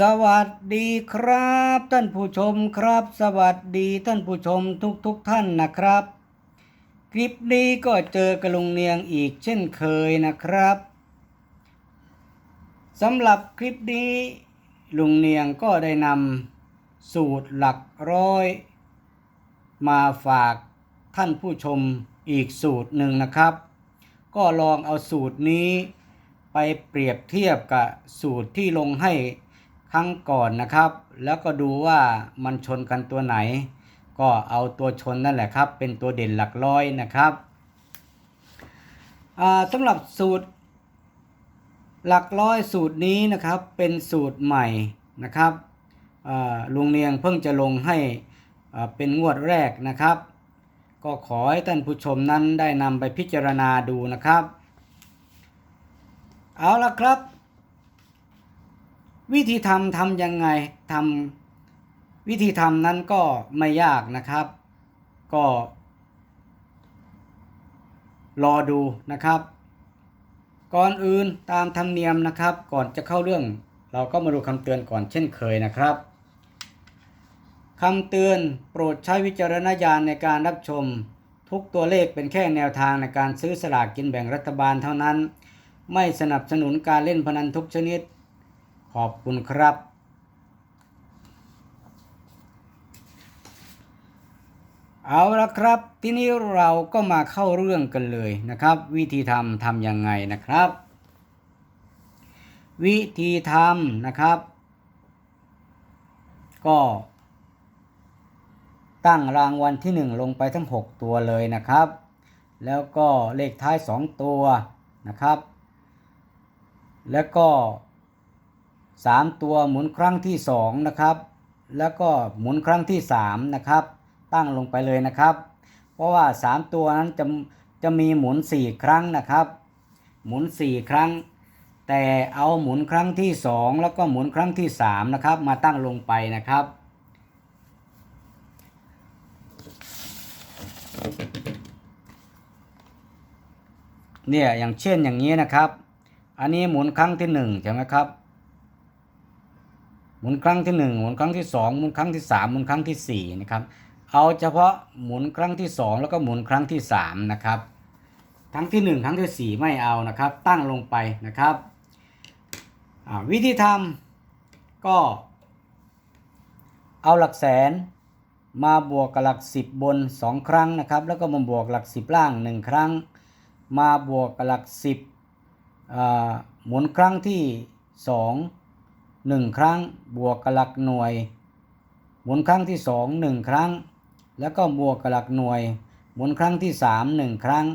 สวัสดีครับ ท่านผู้ชมครับ สวัสดีท่านผู้ชมทุกทุกๆท่านนะครับ คลิปนี้ก็เจอกระลุงเนียงอีกเช่นเคยนะครับสำหรับคลิปนี้ลุงเนียงก็ได้นำสูตรหลักร้อย มาฝากท่านผู้ชมอีกสูตรหนึ่งนะครับ ก็ลองเอาสูตรนี้ไปเปรียบเทียบกับสูตรที่ลงให้ ครั้งก่อนนะครับ แล้วก็ดูว่ามันชนกันตัวไหน ก็เอาตัวชนนั่นแหละครับ เป็นตัวเด่นหลักร้อยนะครับสำหรับสูตรหลักร้อยสูตรนี้นะครับเป็นสูตรใหม่นะครับลุงเนียงเพิ่งจะลงให้เป็นงวดแรกนะครับ ก็ขอให้ท่านผู้ชมนั้นได้นำไปพิจารณาดูนะครับ เอาละครับ วิธีทำทำยังไงทำวิธีทำนั้นก็ไม่ยากนะครับ ก็ รอดูนะครับ ก่อนอื่นตามธรรมเนียมนะครับ ก่อนจะเข้าเรื่อง เราก็มาดูคำเตือนก่อนเช่นเคยนะครับคำเตือนโปรดใช้วิจารณญาณในการรับชม ทุกตัวเลขเป็นแค่แนวทางในการซื้อสลากกินแบ่งรัฐบาลเท่านั้น ไม่สนับสนุนการเล่นพนันทุกชนิด ขอบคุณครับ เอาละครับ ทีนี้เราก็มาเข้าเรื่องกันเลยนะครับ วิธีทำทำยังไงนะครับ วิธีทำนะครับ ก็ตั้งรางวัลที่ 1 ลงไปทั้ง 6 ตัวเลยนะครับ แล้วก็เลขท้าย 2 ตัวนะครับ แล้วก็ 3 ตัวหมุนครั้งที่2นะครับ แล้วก็หมุนครั้งที่3นะครับ ตั้งลงไปเลยนะครับ เพราะว่า 3 ตัวนั้นจะจะมีหมุน 4 ครั้งนะครับ หมุน 4 ครั้ง แต่เอาหมุนครั้งที่ 2 แล้วก็หมุนครั้งที่3นะครับ มาตั้งลงไปนะครับเนี่ยอย่างเช่นอย่างนี้นะครับ อันนี้หมุนครั้งที่หนึ่งใช่ไหมครับ หมุนครั้งที่หนึ่งหมุนครั้งที่สองหมุนครั้งที่สามหมุนครั้งที่สี่นะครับเอาเฉพาะหมุนครั้งที่สองแล้วก็หมุนครั้งที่สามนะครับครั้งที่หนึ่งครั้งที่สี่ไม่เอานะครับ ตั้งลงไปนะครับวิธีทำก็เอาหลักแสนมาบวกกับหลักสิบบนสองครั้งนะครับ แล้วก็มาบวกหลักสิบล่างหนึ่งครั้ง มาบวกกับหลักสิบหมุนครั้งที่ส หนึ่งครั้ง บวกกับหลักหน่วย หมุนครั้งที่สองหนึ่งครั้ง แล้วก็บวกกับหลักหน่วย หมุนครั้งที่สามหนึ่งครั้ง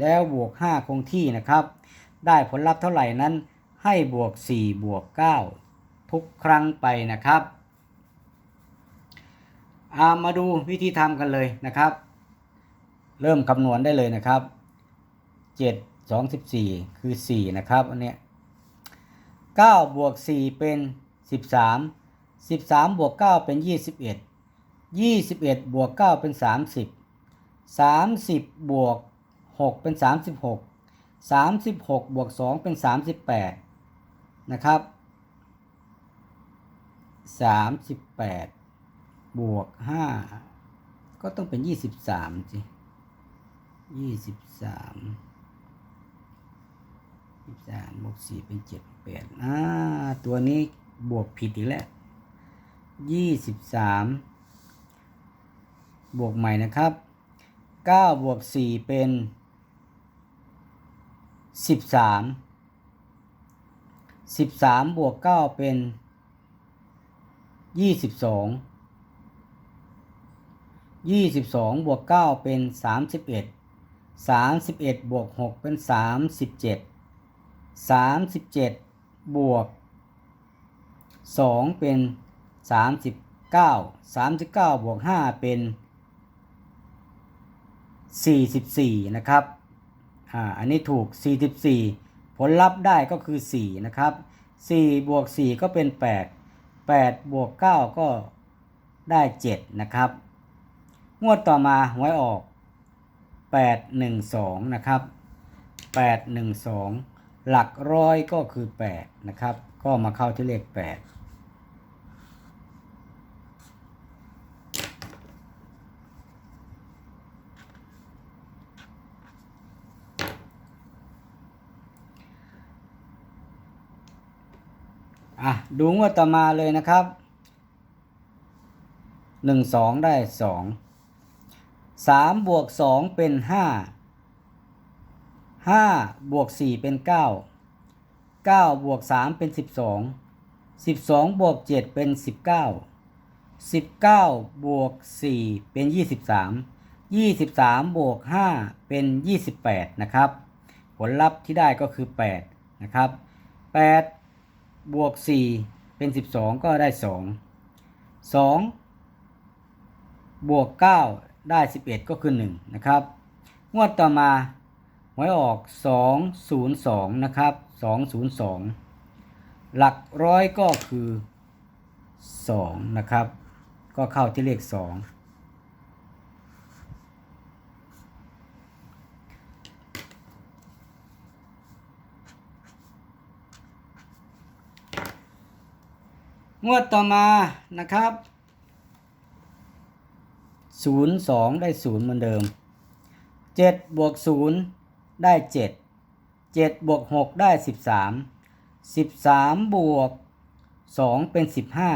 แล้วบวกห้าคงที่นะครับ ได้ผลลัพธ์เท่าไหร่นั้น ให้บวกสี่บวกเก้าทุกครั้งไปนะครับอามาดูวิธีทำกันเลยนะครับ เริ่มคำนวณได้เลยนะครับเจ็ดสองสิบสี่คือสี่นะครับอันเนี้ย เก้าบวกสี่เป็นสิบสามสิบสามบวกเก้าเป็นยี่สิบเอ็ดยี่สิบเอ็ดบวกเก้าเป็นสามสิบสามสิบบวกหกเป็นสามสิบหกสามสิบหกบวกสองเป็นสามสิบแปดนะครับสามสิบแปดบวกห้าก็ต้องเป็นยี่สิบ สามสิยี่สิบสามสิบสามบวกสี่เป็นเจ็ดแปดอ่าตัวนี้บวกผิดอีกแล้วยี่สิบสามบวกใหม่นะครับเก้าบวกสี่เป็นสิบสามสิบสามบวกเก้าเป็นยี่สิบสองยี่สิบสองบวกเก้าเป็นสามสิบเอ็ดสามสิบเอ็ดบวกหกเป็นสามสิบเจ็ด สามสิบเจ็ดบวกสองเป็นสามสิบเก้าสามสิบเก้าบวกห้าเป็นสี่สิบสี่นะครับอ่าอันนี้ถูกสี่สิบสี่ผลลัพธ์ได้ก็คือสี่นะครับสี่บวกสี่ก็เป็นแปดแปดบวกเก้าก็ได้เจ็ดนะครับ งวดต่อมาหวยออกแปดหนึ่งสองนะครับแปดหนึ่งสอง หลักร้อยก็คือ 8 นะครับ ก็มาเข้าที่เลข 8่ะดูงวดต่อมาเลยนะครับหนึ่งสองได้สสองามบวกสองเป็นห้า ห้าบวกสี่เป็นเก้าเก้าบวกสามเป็นสิบสองสิบสองบวกเจ็ดเป็นสิบเก้าสิบเก้าบวกสี่เป็นยี่สิบสามยี่สิบสามบวกห้าเป็นยี่สิบแปดนะครับ ผลลัพธ์ที่ได้ก็คือแปดนะครับแปดบวกสี่เป็นสิบสองก็ได้สองสองบวกเก้าได้สิบเอ็ดก็คือหนึ่งนะครับ งวดต่อมา หวยออกสองศูนย์สองนะครับสองศูนย์สองหลักร้อยก็คือสองนะครับ ก็เข้าที่เลขสองงวดต่อมานะครับศูนย์สองได้ศูนย์เหมือนเดิมเจ็ดบวกศูนย์ ได้เจ็ดเจ็ดบวกหกได้สิบสามสิบสามบวกสองเป็นสิบห้า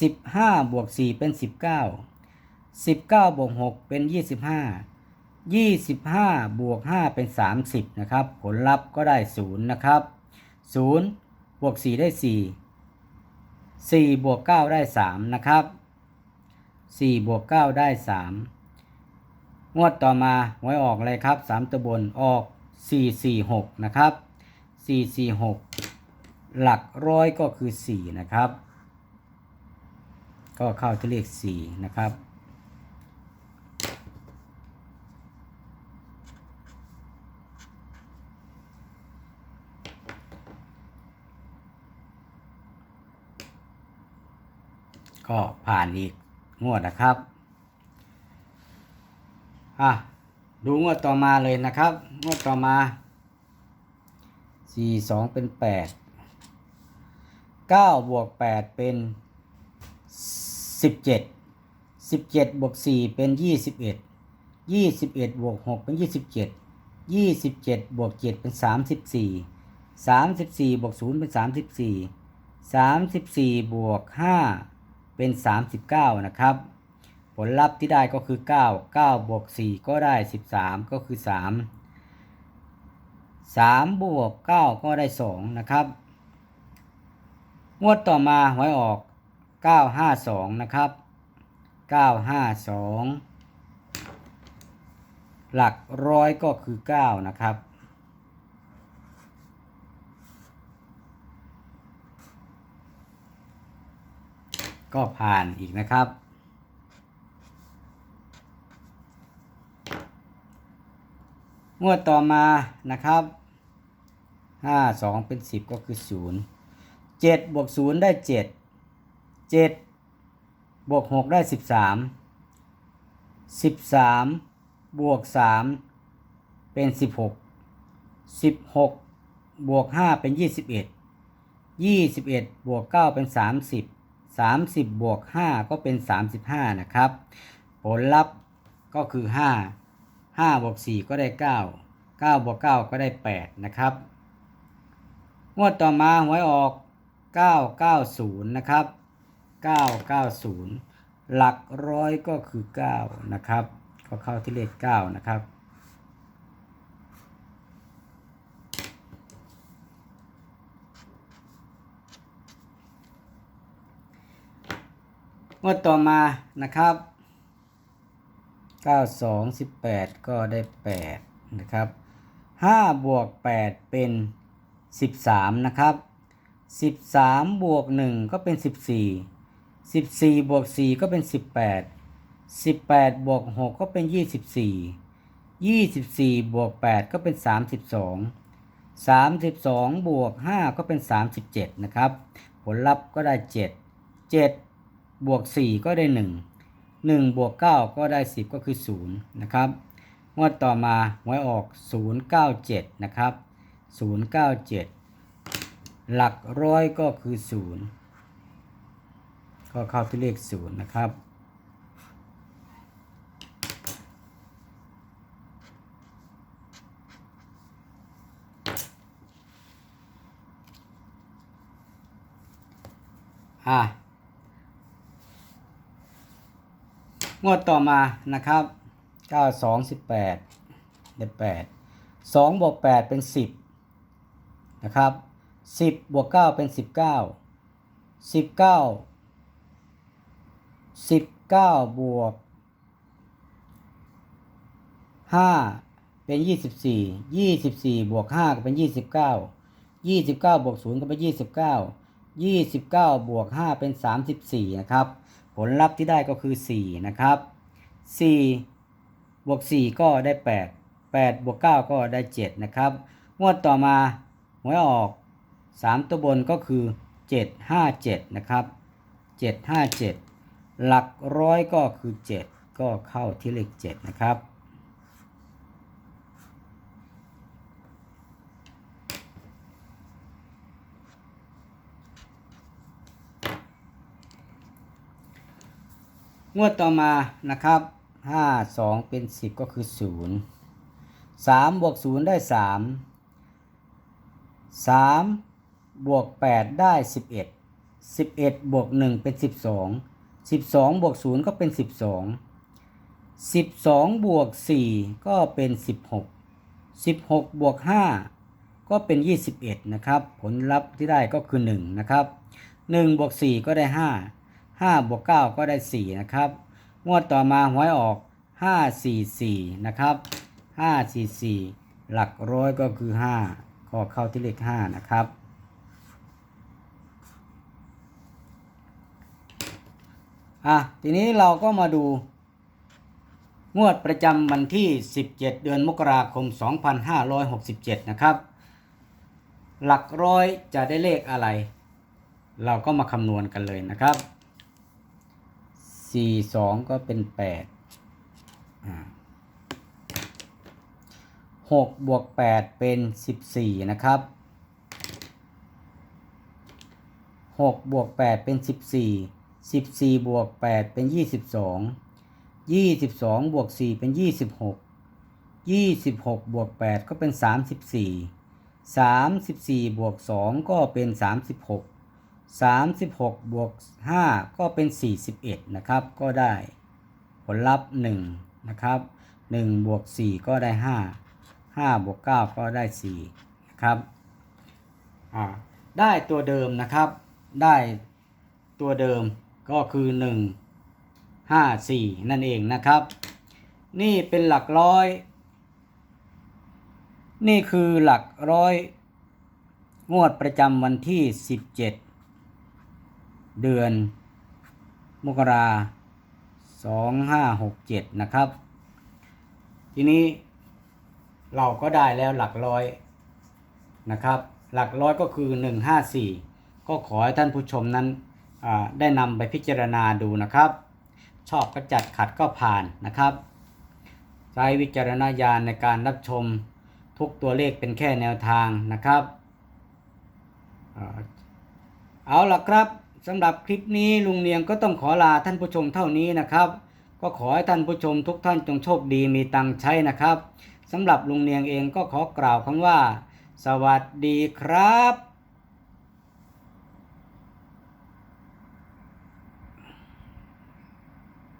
สิบห้าบวกสี่เป็นสิบเก้าสิบเก้าบวกหกเป็นยี่สิบห้ายี่สิบห้าบวกห้าเป็นสามสิบนะครับ ผลลัพธ์ก็ได้ศูนย์นะครับศูนย์บวกสี่ได้สี่สี่บวกเก้าได้สามนะครับสี่บวกเก้าได้สาม งวดต่อมาหวยออกอะไรครับสามตัวบนออกสี่สี่หกนะครับสี่สี่หลักร้อยก็คือสี่นะครับ ก็เข้าที่เลขสี่นะครับ ก็ผ่านอีกงวดนะครับ อะดูงวดต่อมาเลยนะครับงวดต่อมาสี่สองเป็นแปดเก้าบวกแปดเป็นสิบเจ็ดสิบเจ็ดบวกสี่เป็นยี่สิบเอ็ดยี่สิบเอ็ดบวกหกเป็นยี่สิบเจ็ดยี่สิบเจ็ดบวกเจ็ดเป็นสามสิบสี่สามสิบสี่บวกศูนย์เป็นสามสิบสี่สามสิบสี่บวกห้าเป็นสามสิบเก้านะครับ ลลัพธ์ที่ได้ก็คือ 9 9บวก4ก็ได้ 13 ก็คือ 3 3 บวก 9 ก็ได้ 2 นะครับ งวดต่อมาหวยออก 952 นะครับ 952 หลักร้อยก็คือ 9 นะครับก็ผ่านอีกนะครับ งวดต่อมานะครับห้าสองเป็นสิบก็คือศูนย์เจ็ดบวกศูนย์ได้เจ็ดเจ็ดบวกหกได้สิบสามสิบสามบวกสามเป็นสิบหกสิบหกบวกห้าเป็นยี่สิบเอ็ดยี่สิบเอ็ดบวกเก้าเป็นสามสิบสามสิบบวกห้าก็เป็นสามสิบห้านะครับ ผลลัพธ์ก็คือห้า ห้าบวกสี่ก็ได้เก้าเก้าบวกเก้าก็ได้แปดนะครับ งวดต่อมาหวยออกเก้าเก้าศูนย์นะครับเก้าเก้าศูนย์หลักร้อยก็คือเก้านะครับ ก็เข้าที่เลขเก้านะครับงวดต่อมานะครับ เก้าสองสิบแปดก็ได้แปดนะครับห้าบวกแปดเป็นสิบสามนะครับสิบสามบวกหนึ่งก็เป็นสิบสี่สิบสี่บวกสี่ก็เป็นสิบแปดสิบแปดบวกหกก็เป็นยี่สิบสี่ยี่สิบสี่บวกแปดก็เป็นสามสิบสองสามสิบสองบวกห้าก็เป็นสามสิบเจ็ดนะครับ ผลลัพธ์ก็ได้เจ็ดเจ็ดบวกสี่ก็ได้หนึ่ง 1บวก9ก็ได้ 10 ก็คือ 0 นะครับ งวดต่อมาหวยออก 097 นะครับ 097 หลักร้อยก็คือ 0 ก็เข้าที่เลข 0 นะครับ อะ งวดต่อมานะครับเก้าสองสิบแปดได้แปดสองบวกแปดเป็นสิบนะครับสิบบวกเก้าเป็นสิบเก้าสิบเก้าสิบเก้าบวกห้าเป็นยี่สิบสี่ยี่สิบสี่บวกห้าก็เป็นยี่สิบเก้ายี่สิบเก้าบวกศูนย์ก็เป็นยี่สิบเก้ายี่สิบเก้าบวกห้าเป็นสามสิบสี่นะครับ ผลลัพธ์ที่ได้ก็คือสี่นะครับสี่บวกสี่ก็ได้แปดแปดบวกเก้าก็ได้เจ็ดนะครับ งวดต่อมาหวยออกสามตัวบนก็คือเจ็ดห้าเจ็ดนะครับเจ็ดห้าเจ็ดหลักร้อยก็คือเจ็ดก็เข้าที่เลขเจ็ดนะครับ งวดต่อมานะครับห้าสองเป็นสิบก็คือศูนย์สามบวกศูนย์ได้สามสามบวกแปดได้สิบเอ็ดสิบเอ็ดบวกหนึ่งเป็นสิบสองสิบสองบวกศูนย์ก็เป็นสิบสองสิบสองบวกสี่ก็เป็นสิบหกสิบหกบวกห้าก็เป็นยี่สิบเอ็ดนะครับ ผลลัพธ์ที่ได้ก็คือหนึ่งนะครับหนึ่งบวกสี่ก็ได้ห้า ห้าบวกเก้าก็ได้สี่นะครับ งวดต่อมาหวยออกห้าสี่สี่นะครับห้าสี่สี่หลักร้อยก็คือห้าก็เข้าที่เลขห้านะครับ อะ ทีนี้เราก็มาดู งวดประจำวันที่ 17 เดือนมกราคม 2567 นะครับ หลักร้อยจะได้เลขอะไรเราก็มาคำนวณกันเลยนะครับ สี่สองก็เป็นแปดหกบวกแปดเป็นสิบสี่นะครับหกบวกแปดเป็นสิบสี่สิบสี่บวกแปดเป็นยี่สิบสองยี่สิบสองบวกสี่เป็นยี่สิบหกยี่สิบหกบวกแปดก็เป็นสามสิบสี่สามสิบสี่บวกสองก็เป็นสามสิบหก 36 บวก 5 ก็เป็น 41 นะครับ ก็ได้ผลลัพธ์ 1 นะครับ 1 บวก 4 ก็ได้ 5 5 บวก 9 ก็ได้ 4 นะครับ ได้ตัวเดิมนะครับ ได้ตัวเดิมก็คือ 1 5 4 นั่นเองนะครับ นี่เป็นหลักร้อย นี่คือหลักร้อยงวดประจำวันที่ 17 เดือน มกราสองห้าหกเจ็ดนะครับ ทีนี้เราก็ได้แล้วหลักร้อยนะครับ หลักร้อยก็คือหนึ่งห้าสี่ก็ขอให้ท่านผู้ชมนั้นได้นำไปพิจารณาดูนะครับ ชอบก็จัดขัดก็ผ่านนะครับใช้วิจารณญาณในการรับชมทุกตัวเลขเป็นแค่แนวทางนะครับ เอาล่ะครับ สำหรับคลิปนี้ลุงเนียงก็ต้องขอลาท่านผู้ชมเท่านี้นะครับ ก็ขอให้ท่านผู้ชมทุกท่านจงโชคดีมีตังใช้นะครับสำหรับลุงเนียงเองก็ขอกล่าวคำว่า สวัสดีครับ